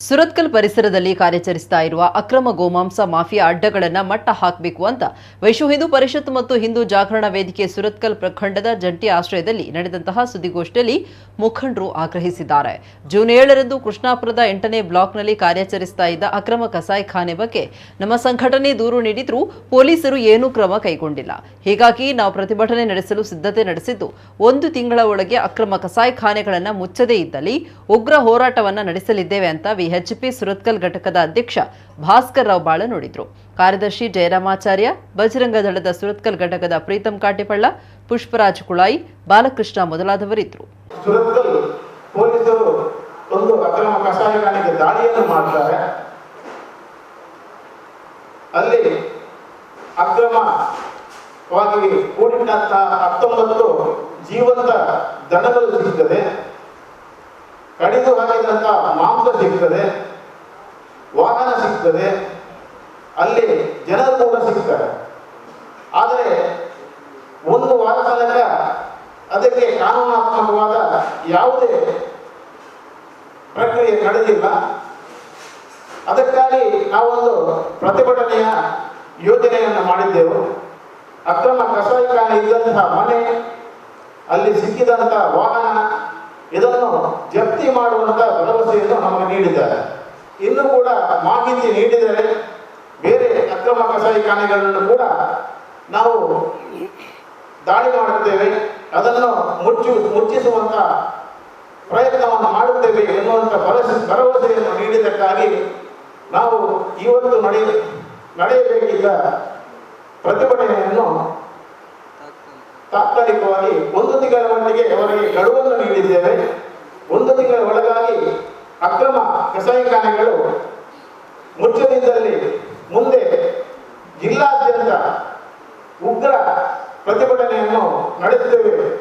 ಸುರತ್ಕಲ್ ಪರಿಸರದಲ್ಲಿ ಕಾರ್ಯಾಚರಿಸ್ತಾ ಇರುವ ಅಕ್ರಮ ಗೋಮಾಂಸ ಮಾಫಿಯಾ ಅಡ್ಡಗಳನ್ನು ಮಟ್ಟ ಹಾಕಬೇಕು ಅಂತ ವಿಶ್ವ ಹಿಂದೂ ಪರಿಷತ್ ಮತ್ತು ಹಿಂದೂ ಜಾಗರಣ ವೇದಿಕೆ ಸುರತ್ಕಲ್ ಪ್ರಖಂಡದ ಜಂಟಿ ಆಶ್ರಯದಲ್ಲಿ ನಡೆದಂತಹ ಸುದ್ದಿಗೋಷ್ಠಿಯಲ್ಲಿ ಮುಖಂಡರು ಆಗ್ರಹಿಸಿದ್ದಾರೆ. ಜೂನ್ ಏಳರಂದು ಕೃಷ್ಣಾಪುರದ ಎಂಟನೇ ಬ್ಲಾಕ್ನಲ್ಲಿ ಕಾರ್ಯಾಚರಿಸ್ತಾ ಇದ್ದ ಅಕ್ರಮ ಕಸಾಯಿಖಾನೆ ಬಗ್ಗೆ ನಮ್ಮ ಸಂಘಟನೆ ದೂರು ನೀಡಿದ್ರೂ ಪೊಲೀಸರು ಏನೂ ಕ್ರಮ ಕೈಗೊಂಡಿಲ್ಲ. ಹೀಗಾಗಿ ನಾವು ಪ್ರತಿಭಟನೆ ನಡೆಸಲು ಸಿದ್ಧತೆ ನಡೆಸಿದ್ದು ಒಂದು ತಿಂಗಳ ಒಳಗೆ ಅಕ್ರಮ ಕಸಾಯಿಖಾನೆಗಳನ್ನು ಮುಚ್ಚದೇ ಇದ್ದಲ್ಲಿ ಉಗ್ರ ಹೋರಾಟವನ್ನು ನಡೆಸಲಿದ್ದೇವೆ ಅಂತ ವಿಎಚ್ಪಿ ಸುರತ್ಕಲ್ ಘಟಕದ ಅಧ್ಯಕ್ಷ ಭಾಸ್ಕರ್ ರಾವ್ ಬಾಳ ನೋಡಿದ್ರು. ಕಾರ್ಯದರ್ಶಿ ಜಯರಾಮಾಚಾರ್ಯ, ಬಜರಂಗ ದಳದ ಸುರತ್ಕಲ್ ಘಟಕದ ಪ್ರೀತಂ ಕಾಟಿಪಳ್ಳ, ಪುಷ್ಪರಾಜ್ ಕುಳಾಯಿ, ಬಾಲಕೃಷ್ಣ ಮೊದಲಾದವರಿದ್ದರು ಒಂದು ಅಲ್ಲಿ ಅಕ್ರಮವಾಗಿ ಕೂಡಿಟ್ಟಂತಹ ಹತ್ತೊಂಬತ್ತು ಜೀವಂತ ದನಗಳು ಸಿಗ್ತದೆ. ಕಡಿದು ಹಾಕಿದಂತ ಮಾಂಸ ಸಿಗ್ತದೆ, ವಾಹನ ಸಿಗ್ತದೆ, ಅಲ್ಲಿ ಜನರು ಕೂಡ ಸಿಗ್ತಾರೆ. ಆದರೆ ಒಂದು ವಾರ ತನಕ ಅದಕ್ಕೆ ಕಾನೂನಾತ್ಮಕವಾದ ಯಾವುದೇ ಪ್ರಕ್ರಿಯೆ ನಡೆದಿಲ್ಲ. ಅದಕ್ಕಾಗಿ ನಾವೊಂದು ಪ್ರತಿಭಟನೆಯ ಯೋಜನೆಯನ್ನು ಮಾಡಿದ್ದೆವು. ಅಕ್ರಮ ಕಸಾಯಿಖಾನೆ ಇದ್ದಂತಹ ಮನೆ, ಅಲ್ಲಿ ಸಿಕ್ಕಿದಂಥ ವಾಹನ ಇದನ್ನು ಜಪ್ತಿ ಮಾಡುವಂತ ಭರವಸೆಯನ್ನು ನಮಗೆ ನೀಡಿದ್ದಾರೆ. ಇನ್ನು ಕೂಡ ಮಾಹಿತಿ ನೀಡಿದರೆ ಬೇರೆ ಅಕ್ರಮ ಕಸಾಯಿಖಾನೆಗಳನ್ನು ಕೂಡ ನಾವು ದಾಳಿ ಮಾಡುತ್ತೇವೆ. ಅದನ್ನು ಮುಚ್ಚು, ಮುಚ್ಚಿಸುವಂತ ಪ್ರಯತ್ನವನ್ನು ಮಾಡುತ್ತೇವೆ ಎನ್ನುವಂಥ ಭರವಸೆ, ಭರವಸೆಯನ್ನು ನೀಡಿದ್ದಕ್ಕಾಗಿ ನಾವು ಇವತ್ತು ನಡೆಯ ನಡೆಯಬೇಕಿದ್ದ ಪ್ರತಿಭಟನೆಯನ್ನು ತಾತ್ಕಾಲಿಕವಾಗಿ ಒಂದು ತಿಂಗಳ ಮಟ್ಟಿಗೆ ಅವರಿಗೆ ಗಡುವನ್ನು ನೀಡಿದ್ದೇವೆ. ಒಂದು ತಿಂಗಳ ಒಳಗಾಗಿ ಅಕ್ರಮ ಕಸಾಯಿಖಾನೆಗಳು ಮುಚ್ಚದಿದ್ದಲ್ಲಿ ಮುಂದೆ ಜಿಲ್ಲಾದ್ಯಂತ ಉಗ್ರ ಪ್ರತಿಭಟನೆಯನ್ನು ನಡೆಸುತ್ತೇವೆ.